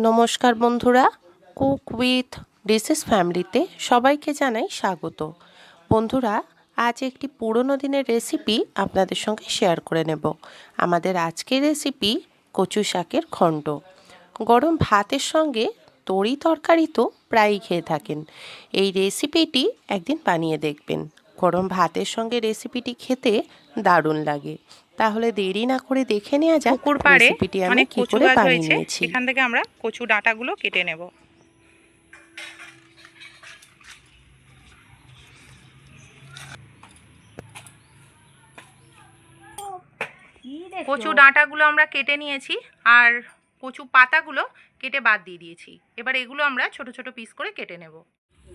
নমস্কার বন্ধুরা, cook with dishes ফ্যামিলিতে সবাইকে জানাই স্বাগত। বন্ধুরা, আজ একটি পুরনো দিনের রেসিপি আপনাদের সঙ্গে শেয়ার করে নেব। আমাদের আজকের রেসিপি কচু শাকের খণ্ড। গরম ভাতের সঙ্গে তরি তরকারি তো প্রায়ই খেয়ে থাকেন। এই রেসিপিটি একদিন বানিয়ে দেখবেন। গরম ভাতের সঙ্গে রেসিপিটি খেতে দারুণ লাগে। তাহলে দেরি না করে দেখে নেওয়া যাক পুকুর পাড়ে অনেক কচু গাছ হয়েছে। এখান থেকে আমরা কচু ডাঁটাগুলো কেটে নেব। কচু ডাঁটাগুলো আমরা কেটে নিয়েছি আর কচু পাতাগুলো কেটে বাদ দিয়ে দিয়েছি। এবার এগুলো আমরা ছোট ছোট পিস করে কেটে নেব।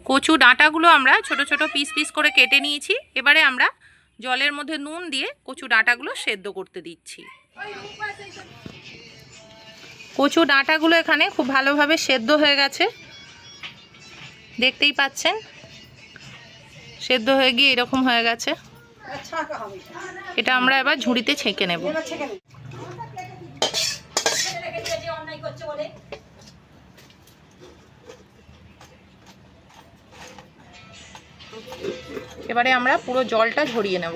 কচু ডাঁটাগুলো আমরা ছোট ছোট পিস পিস করে কেটে নিয়েছি। এবারে আমরা জলের মধ্যে নুন দিয়ে কচু ডাঁটাগুলো সেদ্ধ করতে দিচ্ছি। কচু ডাঁটাগুলো এখানে খুব ভালোভাবে সেদ্ধ হয়ে গেছে। দেখতেই পাচ্ছেন? সেদ্ধ হয়ে গিয়ে এরকম হয়ে গেছে। এটা আমরা এবার ঝুড়িতে ছেঁকে নেব। এবারে আমরা পুরো জলটা ঝরিয়ে নেব।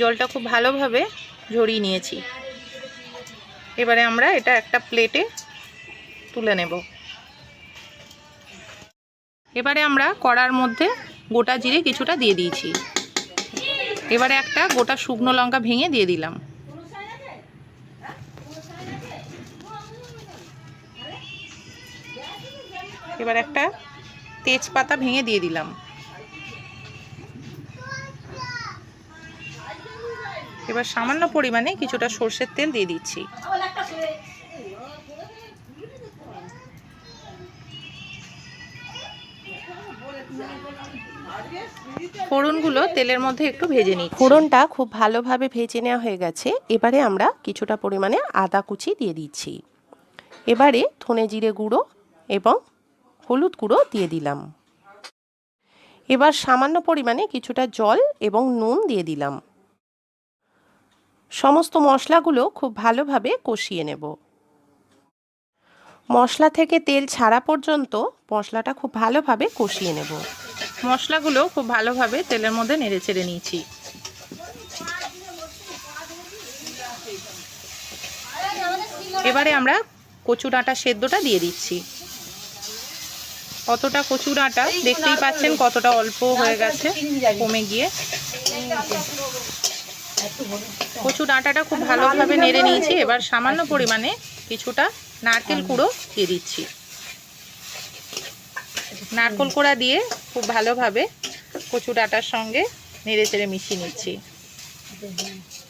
জলটা খুব ভালোভাবে ঝরিয়ে নিয়েছি। এবারে আমরা এটা একটা প্লেটে তুলে নেব। এবারে আমরা কড়ার মধ্যে গোটা জিরে কিছুটা দিয়ে দিয়েছি। এবারে একটা গোটা শুকনো লঙ্কা ভেঙে দিয়ে দিলাম। এবার একটা তেজপাতা ভেঙে দিয়ে দিলাম। এবার সামান্য পরিমাণে কিছুটা সর্ষের তেল দিয়ে দিচ্ছি। ফোড়নগুলো তেলের মধ্যে একটু ভেজে নিই ফোড়নটা খুব ভালোভাবে ভেজে নেওয়া হয়ে গেছে। এবারে আমরা কিছুটা পরিমাণে আদা কুচি দিয়ে দিচ্ছি। এবারে ধনে জিরে গুঁড়ো এবং হলুদ গুঁড়ো দিয়ে দিলাম। এবার সামান্য পরিমাণে কিছুটা জল এবং নুন দিয়ে দিলাম। সমস্ত মশলাগুলো খুব ভালোভাবে কষিয়ে নেব। মশলা থেকে তেল ছাড়া পর্যন্ত মশলাটা খুব ভালোভাবে কষিয়ে নেব। মশলাগুলো খুব ভালোভাবে তেলের মধ্যে নেড়ে চেড়ে নিয়েছি। এবারে আমরা কচু ডাঁটা সেদ্ধটা দিয়ে দিচ্ছি। কতটা কচুর ডাঁটা দেখতেই পাচ্ছেন কতটা অল্প হয়ে গেছে কমে গিয়ে। কচুর ডাঁটাটা খুব ভালোভাবে নেড়ে নিয়েছি। এবার সামান্য পরিমাণে কিছুটা নারকেল কুড়ো দিয়ে দিচ্ছি। নারকোল কোড়া দিয়ে খুব ভালোভাবে কচু ডাঁটার সঙ্গে নেড়ে চেড়ে মিশিয়ে নিচ্ছি।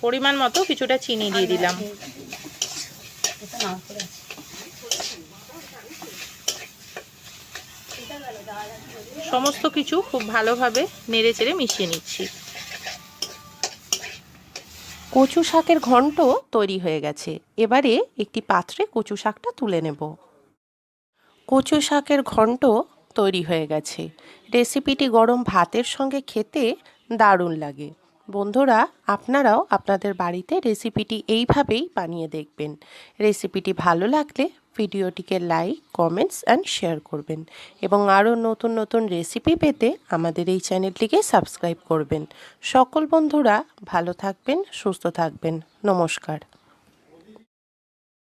পরিমাণ মতো কিছুটা চিনি দিয়ে দিলাম। সমস্ত কিছু খুব ভালোভাবে নেড়ে চেড়ে মিশিয়ে নিচ্ছি। কচু শাকের ঘন্ট তৈরি হয়ে গেছে। এবারে একটি পাত্রে কচু শাকটা তুলে নেব। কচু শাকের ঘন্ট তৈরি হয়ে গেছে। রেসিপিটি গরম ভাতের সঙ্গে খেতে দারুণ লাগে। বন্ধুরা, আপনারাও আপনাদের বাড়িতে রেসিপিটি এইভাবেই বানিয়ে দেখবেন। রেসিপিটি ভালো লাগলে ভিডিওটিকে লাইক, কমেন্টস অ্যান্ড শেয়ার করবেন এবং আরও নতুন নতুন রেসিপি পেতে আমাদের এই চ্যানেলটিকে সাবস্ক্রাইব করবেন। সকল বন্ধুরা ভালো থাকবেন, সুস্থ থাকবেন। নমস্কার।